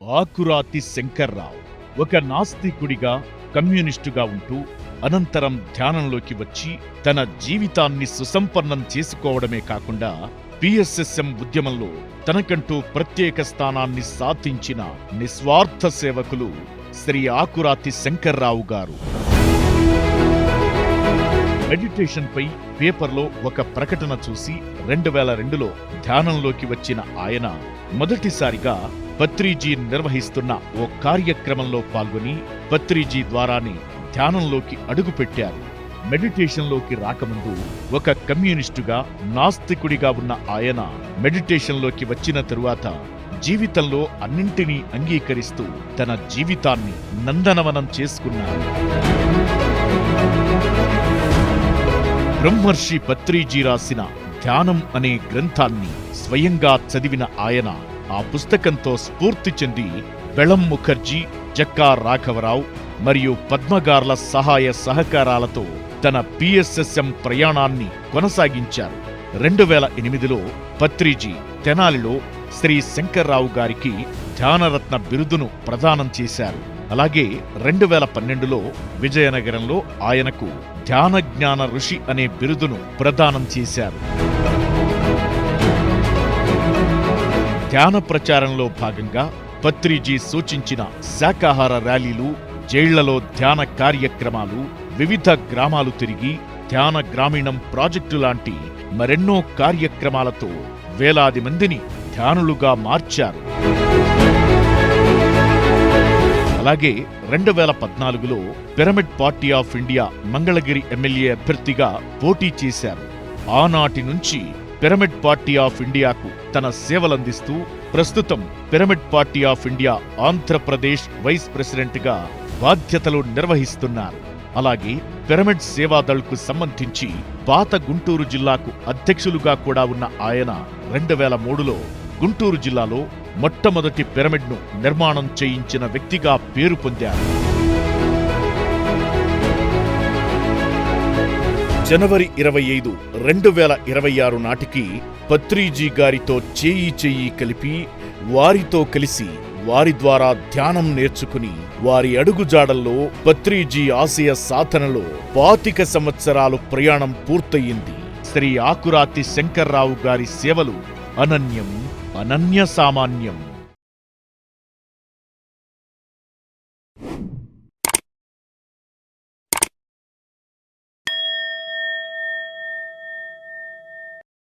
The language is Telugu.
ఆకురాతి శంకర్రావు ఒక నాస్తికుడిగా కమ్యూనిస్టుగా ఉంటూ అనంతరం ధ్యానంలోకి వచ్చి తన జీవితాన్ని సుసంపన్నం చేసుకోవడమే కాకుండా పిఎస్ఎస్ఎం ఉద్యమంలో తనకంటూ ప్రత్యేక స్థానాన్ని సాధించిన నిస్వార్థ సేవకులు శ్రీ ఆకురాతి శంకర్రావు గారు. మెడిటేషన్ పై పేపర్లో ఒక ప్రకటన చూసి రెండు వేల రెండులో ధ్యానంలోకి వచ్చిన ఆయన మొదటిసారిగా పత్రిజీ నిర్వహిస్తున్న ఓ కార్యక్రమంలో పాల్గొని పత్రిజీ ద్వారానే ధ్యానంలోకి అడుగుపెట్టారు. మెడిటేషన్లోకి రాకముందు ఒక కమ్యూనిస్టుగా నాస్తికుడిగా ఉన్న ఆయన మెడిటేషన్లోకి వచ్చిన తరువాత జీవితంలో అన్నింటినీ అంగీకరిస్తూ తన జీవితాన్ని నందనవనం చేసుకున్నారు బ్రహ్మర్షి పత్రిజీ రాసిన ధ్యానం అనే గ్రంథాన్ని స్వయంగా చదివిన ఆయన ఆ పుస్తకంతో స్ఫూర్తి చెంది బెళం ముఖర్జీ జక్కా రాఘవరావు మరియు పద్మగార్ల సహాయ సహకారాలతో తన పిఎస్ఎస్ఎం ప్రయాణాన్ని కొనసాగించారు. రెండు వేల ఎనిమిదిలో పత్రిజీ తెనాలిలో శ్రీ శంకర్రావు గారికి ధ్యానరత్న బిరుదును ప్రదానం చేశారు. అలాగే రెండు వేల పన్నెండులో విజయనగరంలో ఆయనకు ధ్యాన జ్ఞాన ఋషి అనే బిరుదును ప్రదానం చేశారు. ధ్యాన ప్రచారంలో భాగంగా పత్రిజీ సూచించిన శాకాహార ర్యాలీలు జైళ్ళలో ధ్యాన కార్యక్రమాలు వివిధ గ్రామాలు తిరిగి ధ్యాన గ్రామీణం ప్రాజెక్టు లాంటి మరెన్నో కార్యక్రమాలతో వేలాది మందిని ధ్యానులుగా మార్చారు. అలాగే రెండు వేల పద్నాలుగులో pyramid party of India Mangalagiri MLA అభ్యర్థిగా పోటీ చేశారు. ఆనాటి నుంచి పిరమిడ్ పార్టీ ఆఫ్ ఇండియాకు తన సేవలందిస్తూ ప్రస్తుతం pyramid party of India Andhra Pradesh vice ప్రెసిడెంట్గా బాధ్యతలు నిర్వహిస్తున్నారు. అలాగే పిరమిడ్ సేవాదళ్కు సంబంధించి పాత గుంటూరు జిల్లాకు అధ్యక్షులుగా కూడా ఉన్న ఆయన రెండు వేల మూడులో గుంటూరు జిల్లాలో మొట్టమొదటి పిరమిడ్ను నిర్మాణం చేయించిన వ్యక్తిగా పేరు పొందారు. జనవరి ఇరవై ఐదు రెండు వేల ఇరవై ఆరు నాటికి పత్రిజీ గారితో చేయి చేయి కలిపి వారితో కలిసి వారి ద్వారా ధ్యానం నేర్చుకుని వారి అడుగుజాడల్లో పత్రిజీ ఆశయ సాధనలో పాతిక సంవత్సరాలు ప్రయాణం పూర్తయింది. శ్రీ ఆకురాతి శంకర్రావు గారి సేవలు అనన్యం అనన్య సామాన్యం.